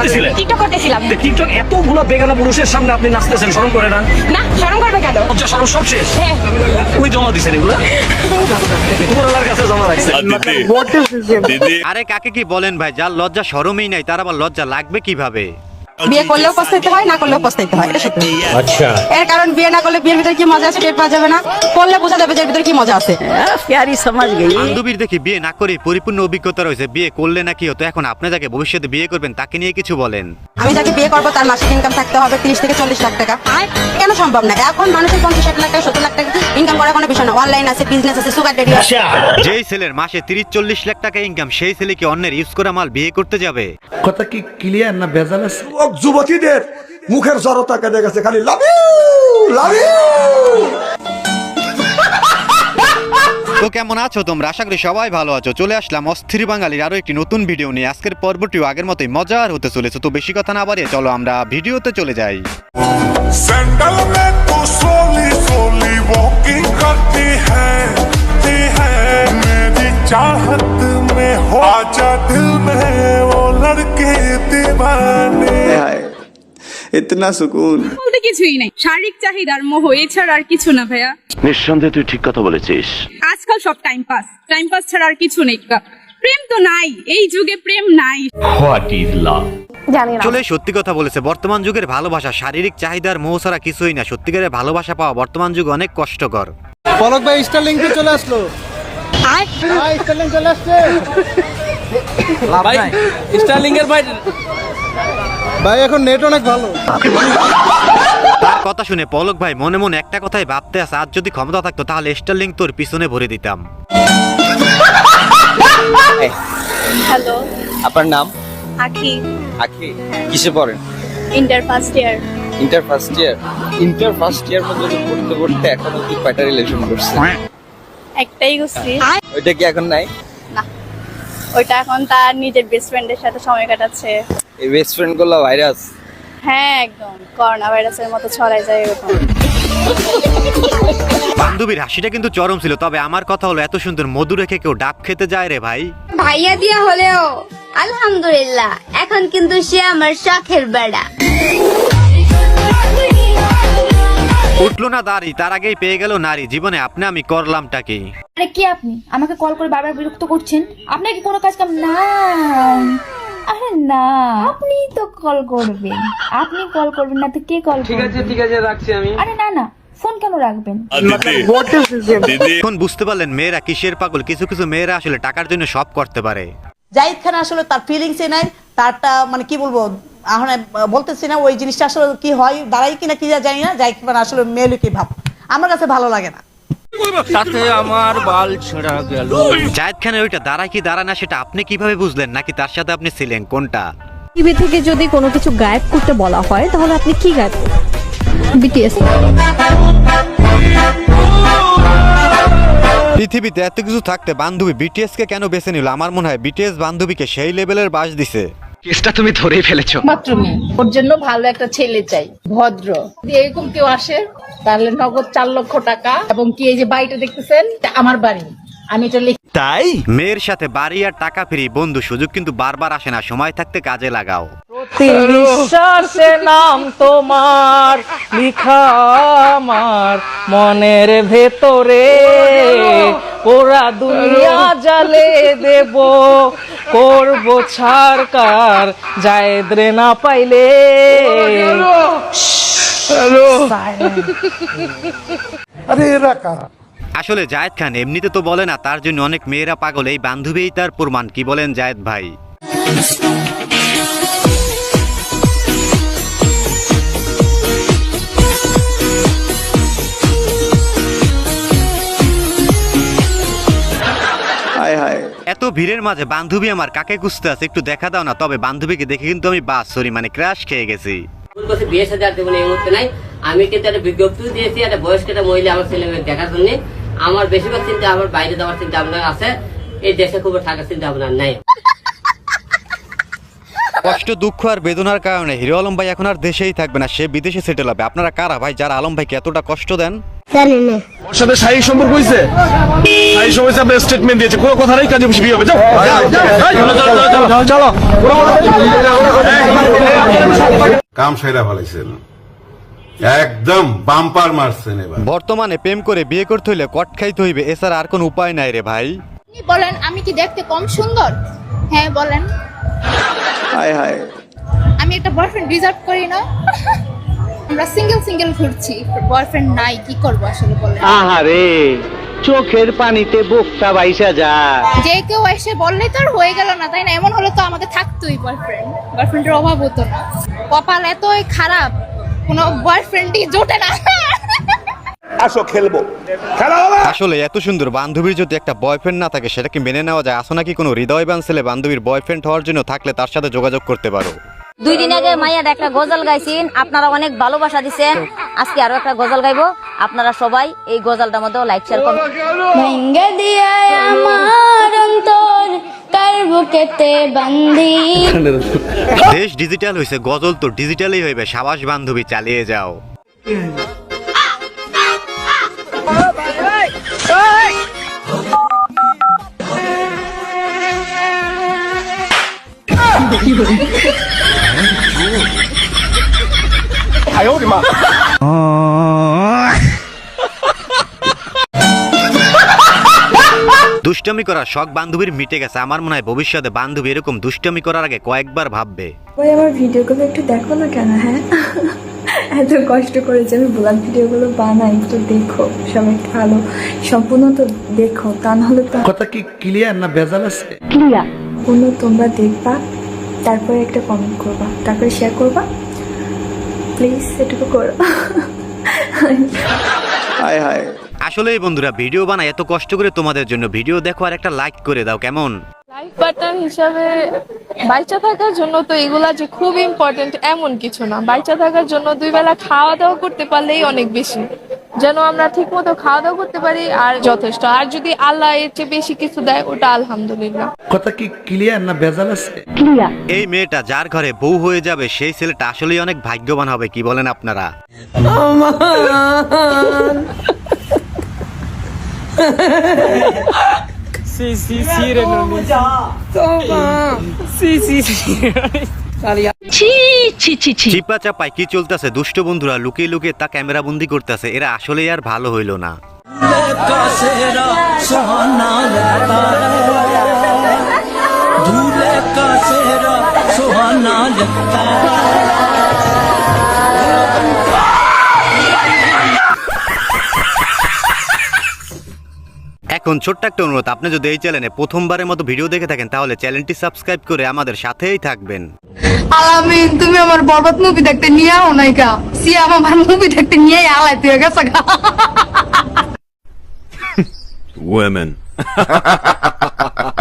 করতেছিলেন? টিকটক করতেছিলাম। টিকটক এতগুলো বেগানা পুরুষের সামনে আপনি নাচতেছেন শরম করে না? না শরম করবে কেন? লজ্জা সরম সব শেষ? হ্যাঁ। ওই জমা দিছেন এগুলো? উপরওয়ালার কাছে জমা রাখছেন। আরে কাকে কি বলেন ভাই যার লজ্জা শরমই নাই তার আবার লজ্জা লাগবে কীভাবে? বিয়ে করলেও পস্তাইতে হয় না করলেও পস্তাইতে হয় আচ্ছা। এর কারণ বিয়ে না করলে বিয়ের ভিতরে কি মজা আছে পাওয়া যাবে না। করলে বোঝা যাবে যে ভিতরে কি মজা আছে। প্যারি সমাজ গেই বান্ধবীর দেখি বিয়ে না করে পরিপূর্ণ অভিজ্ঞতা রয়েছে বিয়ে করলে নাকি হতো এখন আপনি যাকে ভবিষ্যতে বিয়ে করবেন তাকে নিয়ে কিছু বলেন। আমি যাকে বিয়ে করব তার মাসিক ইনকাম থাকতে হবে তিরিশ থেকে চল্লিশ লাখ টাকা। কেন সম্ভব না? এখন মানুষের পঞ্চাশ ষাট লাখ টাকা সত্তর লাখ টাকা ইনকাম করার কোনো বিষয় না। অনলাইন আছে বিজনেস আছে সুগার ডেডি আছে। আচ্ছা। যেই ছেলের মাসে তিরিশ চল্লিশ লাখ টাকা ইনকাম সেই ছেলে কি অন্যের ইউজ করা মাল বিয়ে করতে যাবে? কথা কি ক্লিয়ার না বেজাল আছে? যুবক যুবতীদের মুখের জড়তা কেঁদে গেছে খালি লাভ ইউ লাভ ইউ তো কেমন আছো তোমরা আশা করি সবাই ভালো আছো চলে আসলাম অস্থির বাঙালির আরো একটি নতুন ভিডিও নিয়ে আজকের পর্বটিও আগের মতোই মজার হতে চলেছে তো বেশি কথা না বাড়িয়ে চলো আমরা ভিডিওতে চলে যাই सैंडल में तू सोली सोली वॉकिंग करती है ती है मेरी चाहत में हो आजा दिल में वो लड़के दीवाने নিঃসন্দেহে তুই ঠিক কথা বলেছিস। আজকাল সব টাইম পাস টাইম পাস ছাড়া আর কিছু নেই। প্রেম তো নাই। এই যুগে প্রেম নাই। সত্যি কথা বলেছে বর্তমান যুগের ভালোবাসা শারীরিক চাহিদার মোহ ছাড়া কিছুই না। সত্যিকারের ভালোবাসা পাওয়া বর্তমান যুগ অনেক কষ্টকর। ভাই চলে আসলো। চলে আসছে। ভাই এখন নেট অনেক ভালো। তার কথা শুনে পলক ভাই মনে মনে একটা কথাই ভাবতে আছে আজ যদি ক্ষমতা থাকতো তাহলে স্টারলিং তোর পিছনে ভরে দিতাম। হ্যালো আপনার নাম? আখি। আখি কিসে পড়েন? Inter first year inter first year inter first year পর্যন্ত পড়তে পড়তে এখন অব্দি কয়টা রিলেশন করছে একটাই গুছি ওইটা কি এখন নাই? ওইটা এখন তার নিজের বেস্ট ফ্রেন্ডের সাথে সময় কাটাচ্ছে। এই বেস্ট ফ্রেন্ডগুলো ভাইরাস হ্যাঁ একদম। করোনা ভাইরাসের মতো ছড়াই যায় এরকম। বান্ধবীর হাসিটা কিন্তু চরম ছিল তবে আমার কথা হলো এত সুন্দর মধু রেখে কেউ ডাব খেতে যায় রে ভাই। ভাইয়া দিয়া হলেও আলহামদুলিল্লাহ এখন কিন্তু সে আমার শখের বেড়া। উঠল না দাঁড়ি তার আগেই পেয়ে গেল নারী। জীবনে আপনি আমি করলামটা কি আরে কে আপনি? আমাকে কল করে বারবার বিরক্ত করছেন। আপনার কি কোনো কাজ কাম? না। আরে না। আপনি তো কল করবেন। আপনি কল করবেন না তো কে কল ঠিক আছে ঠিক আছে রাখছি আমি। আরে না না। ফোন কেন রাখবেন? এখন বুঝতে পারলেন মেয়েরা কিসের পাগল কিছু কিছু মেয়েরা আসলে টাকার জন্য সব করতে পারে। জাহিদ খান আসলে তার ফিলিংসে নাই তারটা মানে কি বলব এখন বলতেছি না ওই জিনিসটা আসলে কি হয় দাঁড়াই কিনা কি জানি না জাহিদ খান আসলে মেয়ে কি ভাব। আমার কাছে ভালো লাগে না। জায়েদ খানের ওইটা দাঁড়ায় কি দাঁড়ায় না সেটা আপনি কীভাবে বুঝলেন? নাকি তার সাথে আপনি ছিলেন? কোনটা? টিভি থেকে যদি কোনো কিছু গায়েব করতে বলা হয় তাহলে আপনি কি গায়েব বিটিএস পৃথিবীতে এত কিছু থাকতে বান্ধবী বিটিএস কে কেন বেছে নিল? আমার মনে হয় বিটিএস বান্ধবীকে সেই লেভেলের বাস দিছে। কেসটা তুমি ধরেই ফেলেছো। বাথরুমে। ওর জন্য ভালো একটা ছেলে চাই ভদ্র। যদি এরকম কেউ আসে তাহলে নগদ চার লক্ষ টাকা এবং কি এই যে বাড়িটা দেখতেছেন এটা আমার বাড়ি। আমি এটা লিখে মেয়ের সাথে বাড়ি আর টাকা ফিরি বন্ধু সুযোগ কিন্তু বারবার আসে না সময় থাকতে কাজে লাগাও। নাম তোমার লিখা আমার মনের ভেতরে। ওরা দুনিয়া জালে দেব করব ছাড়কার জায়দ্রে না পাইলে। আরে এরা কারা? আসলে জায়েদ খান এমনিতে তো বলে না তার জন্য অনেক মেয়েরা পাগল এই বান্ধবীই তার প্রমাণ। কি বলেন জায়েদ ভাই? ভিড়ের মাঝে বান্ধবী আমার কাকে খুঁজতে আছে একটু দেখা দাও না, তবে বান্ধবীকে দেখে কিন্তু আমি বাস সরি মানে ক্র্যাশ খেয়ে গেছি। আর এই মুহূর্তে নাই। আমি কিন্তু একটা বিজ্ঞপ্তি দিয়েছি, একটা বয়স্ক একটা মহিলা আমার ছেলে মেয়ে দেখার জন্য। আমার বেশিরভাগ চিন্তা আমার বাইরে যাওয়ার চিন্তা ভাবনা আছে, এই দেশে খুব থাকার চিন্তা ভাবনা নাই। কষ্ট দুঃখ আর বেদনার কারণে হিরো আলম ভাই এখন আর দেশেই থাকবে না সে বিদেশে সেটেল হবে আপনারা কারা ভাই যারা আলম ভাইকে এতটা কষ্ট দেন ওর সাথে শারীরিক সম্পর্ক স্টেটমেন্ট দিয়েছে কোনো কথা নেই কাজে বিয়ে হবে যাও চলো চলো কাম সেরা ফেলাইছেন একদম বাম্পার মারছেন এবার বর্তমানে প্রেম করে বিয়ে করতে হইলে কট খাইতে হইবে এছাড়া আর কোন উপায় নাই রে ভাই বলেন আমি কি দেখতে কম সুন্দর হ্যাঁ বলেন হায় হায়। আমি একটা বয়ফ্রেন্ড ডিজার্ভ করি না। আমরা সিঙ্গেল সিঙ্গেল ঘুরছি। বয়ফ্রেন্ড নাই কি করব আসলে বলেন? আহারে চোখের পানিতে বোকটা বাইসা যা যে কেউ এসে বললে তো আর হয়ে গেল না তাই না? এমন হলে তো আমাদের থাকতোই বয়ফ্রেন্ড বয়ফ্রেন্ডের অভাব হতো না। কপাল এতই খারাপ কোনো বয়ফ্রেন্ডই জোটে না। আসো খেলব। খেলা হবে? আসলে এত সুন্দর বান্ধবীর যদি একটা বয়ফ্রেন্ড না থাকে সেটা কি মেনে নেওয়া যায়? আসো নাকি কোনো হৃদয়বান ছেলে বান্ধবীর বয়ফ্রেন্ড হওয়ার জন্য থাকলে তার সাথে যোগাযোগ করতে পারো। দুই দিন আগে মাইয়ার একটা গজল গাইছেন আপনারা অনেক ভালোবাসা দিছেন। আজকে আরও একটা গজল গাইবো আপনারা সবাই এই গজলটার মধ্যে লাইক শেয়ার করুন ভেঙ্গে দিয়ে আমার অন্তর কার বুকেতে বান্ধি? দেশ ডিজিটাল হয়েছে গজল তো ডিজিটালই হইবে সাবাস বান্ধবী চালিয়ে যাও। দুষ্টামি করা শখ বান্ধবীর মিটে গেছে। আমার মনে হয় ভবিষ্যতে বান্ধবী এরকম দুষ্টমি করার আগে কয়েকবার ভাববে। ওই আমার ভিডিওগুলো একটু দেখো না কেন হ্যাঁ? এত কষ্ট করে যে আমি ব্লগ ভিডিওগুলো বানাই একটু দেখো সবাই একটু ভালো সম্পূর্ণ তো দেখো তা নাহলে তো কথা কি ক্লিয়ার না বেজাল আছে? সম্পূর্ণ তোমরা দেখবা? তারপরে একটা কমেন্ট করবা। তারপরে শেয়ার করবা। প্লিজ এটুকু করো। হায় হায়। আসলে বন্ধুরা ভিডিও বানাই এত কষ্ট করে তোমাদের জন্য ভিডিও দেখো আর একটা লাইক করে দাও কেমন? লাইফ পার্টনার হিসাবে বাইচা থাকার জন্য তো এগুলা যে খুব ইম্পর্টেন্ট এমন কিছু না। বাইচা থাকার জন্য দুই বেলা খাওয়া দাওয়া করতে পারলেই অনেক বেশি। যেন আমরা ঠিক মতো খাওয়া দাওয়া করতে পারি আর যথেষ্ট। আর যদি আল্লাহ এর চেয়ে বেশি কিছু দেয় ওটা আলহামদুলিল্লাহ। কথা কি ক্লিয়ার না ভেজাল আছে? ক্লিয়ার এই মেয়েটা যার ঘরে বউ হয়ে যাবে সেই ছেলেটা আসলেই অনেক ভাগ্যবান হবে কি বলেন আপনারা? চিপা চাপায় কি চলতেছে? দুষ্ট বন্ধুরা লুকিয়ে লুকিয়ে তা ক্যামেরা বন্দি করতেছে। এরা আসলে আর ভালো হইল না। এখন ছোট্ট একটা অনুরোধ আপনি যদি এই চ্যানেলে প্রথমবারের মতো ভিডিও দেখে থাকেন তাহলে চ্যানেলটি সাবস্ক্রাইব করে আমাদের সাথেই থাকবেন। আলামিন তুমি আমার বরবাদ মুভি দেখতে নিয়ে আও নাই সি সিয়াম আমার মুভি দেখতে নিয়ে আলাই তুই গেছে women.